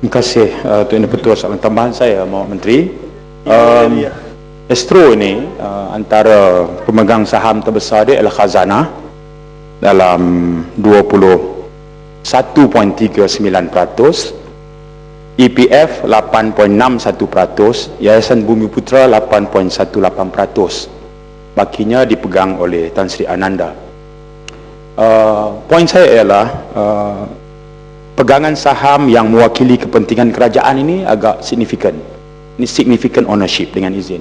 Terima kasih uh, Tuan Yang Ketua soalan tambahan saya Mohd Menteri. Um, Astro ini uh, antara pemegang saham terbesar dia ialah Khazanah dalam 21.39%, EPF 8.61%, Yayasan Bumi Putra 8.18%. Bakinya dipegang oleh Tan Sri Ananda. Uh, poin saya ialah uh, pegangan saham yang mewakili kepentingan kerajaan ini agak signifikan. Ini significant ownership dengan izin.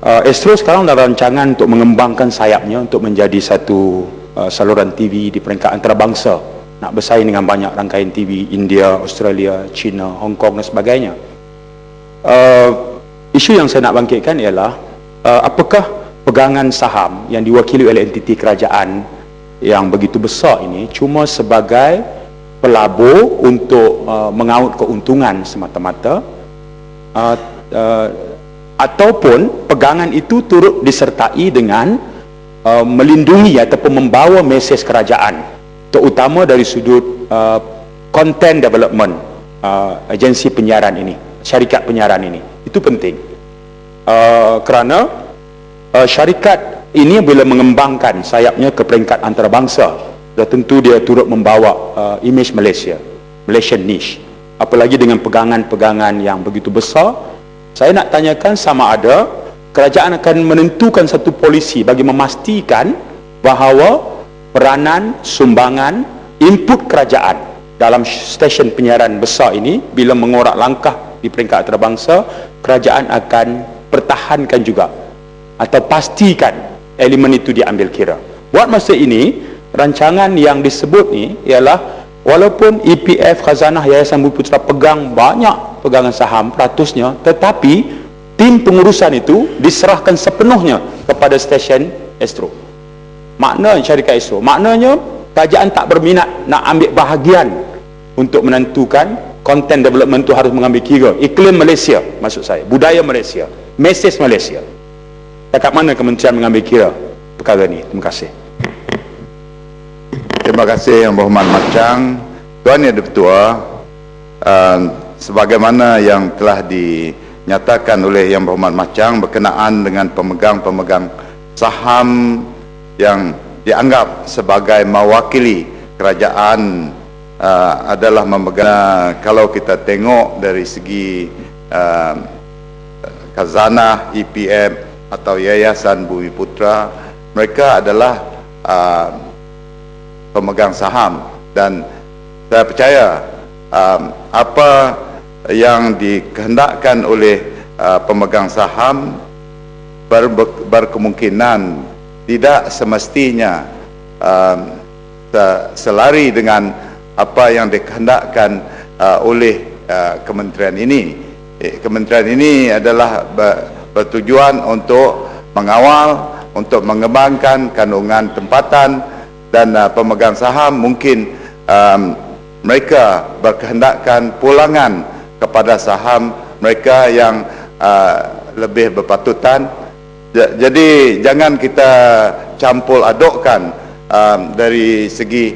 Uh, Astro sekarang dalam rancangan untuk mengembangkan sayapnya untuk menjadi satu uh, saluran TV di peringkat antarabangsa nak bersaing dengan banyak rangkaian TV India, Australia, China, Hong Kong dan sebagainya. Uh, isu yang saya nak bangkitkan ialah uh, apakah pegangan saham yang diwakili oleh entiti kerajaan yang begitu besar ini cuma sebagai pelabur untuk uh, mengaut keuntungan semata-mata uh, uh, ataupun pegangan itu turut disertai dengan uh, melindungi ataupun membawa mesej kerajaan terutama dari sudut uh, content development uh, agensi penyiaran ini syarikat penyiaran ini. Itu penting. Uh, kerana uh, syarikat ini bila mengembangkan sayapnya ke peringkat antarabangsa dah tentu dia turut membawa uh, image Malaysia Malaysian niche. Apalagi dengan pegangan-pegangan yang begitu besar. Saya nak tanyakan sama ada kerajaan akan menentukan satu polisi bagi memastikan bahawa peranan, sumbangan, input kerajaan dalam stesen penyiaran besar ini bila mengorak langkah di peringkat antarabangsa kerajaan akan pertahankan juga atau pastikan elemen itu diambil kira. Buat masa ini rancangan yang disebut ni ialah walaupun EPF Khazanah Yayasan Bumi Putra pegang banyak pegangan saham peratusnya tetapi tim pengurusan itu diserahkan sepenuhnya kepada stesen Astro. Makna syarikat ISO maknanya kerajaan tak berminat nak ambil bahagian untuk menentukan content development itu harus mengambil kira. Iklim Malaysia maksud saya. Budaya Malaysia. Mesej Malaysia. Dekat mana kementerian mengambil kira perkara ini terima kasih terima kasih yang berhormat Macang Tuan Yang Ketua uh, sebagaimana yang telah dinyatakan oleh yang berhormat Macang berkenaan dengan pemegang-pemegang saham yang dianggap sebagai mewakili kerajaan uh, adalah memegang kalau kita tengok dari segi uh, khazanah EPM atau Yayasan Bumi Putra mereka adalah uh, pemegang saham dan saya percaya um, apa yang dikehendakkan oleh uh, pemegang saham ber berkemungkinan tidak semestinya um, selari dengan apa yang dikehendakkan uh, oleh uh, kementerian ini. Eh, kementerian ini adalah bertujuan untuk mengawal, untuk mengembangkan kandungan tempatan dan uh, pemegang saham mungkin um, mereka berkehendakkan pulangan kepada saham mereka yang uh, lebih berpatutan jadi jangan kita campur adukkan um, dari segi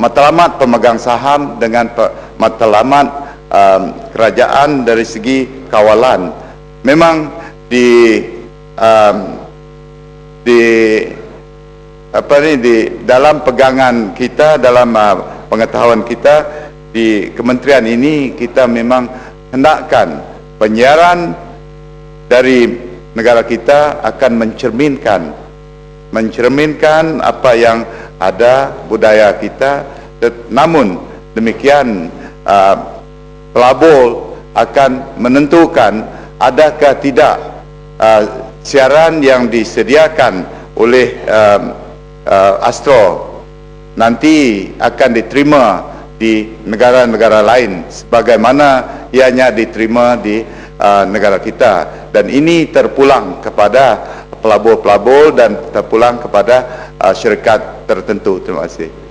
matlamat pemegang saham dengan pe matlamat um, kerajaan dari segi kawalan. Memang di um, di apa ni di dalam pegangan kita dalam uh, pengetahuan kita di kementerian ini kita memang hendakkan penyiaran dari negara kita akan mencerminkan mencerminkan apa yang ada budaya kita. Namun demikian uh, pelabur akan menentukan adakah tidak uh, siaran yang disediakan oleh uh, uh, Astro nanti akan diterima di negara-negara lain sebagaimana ianya diterima di uh, negara kita. Dan ini terpulang kepada pelabur-pelabur dan terpulang kepada uh, syarikat tertentu. Terima kasih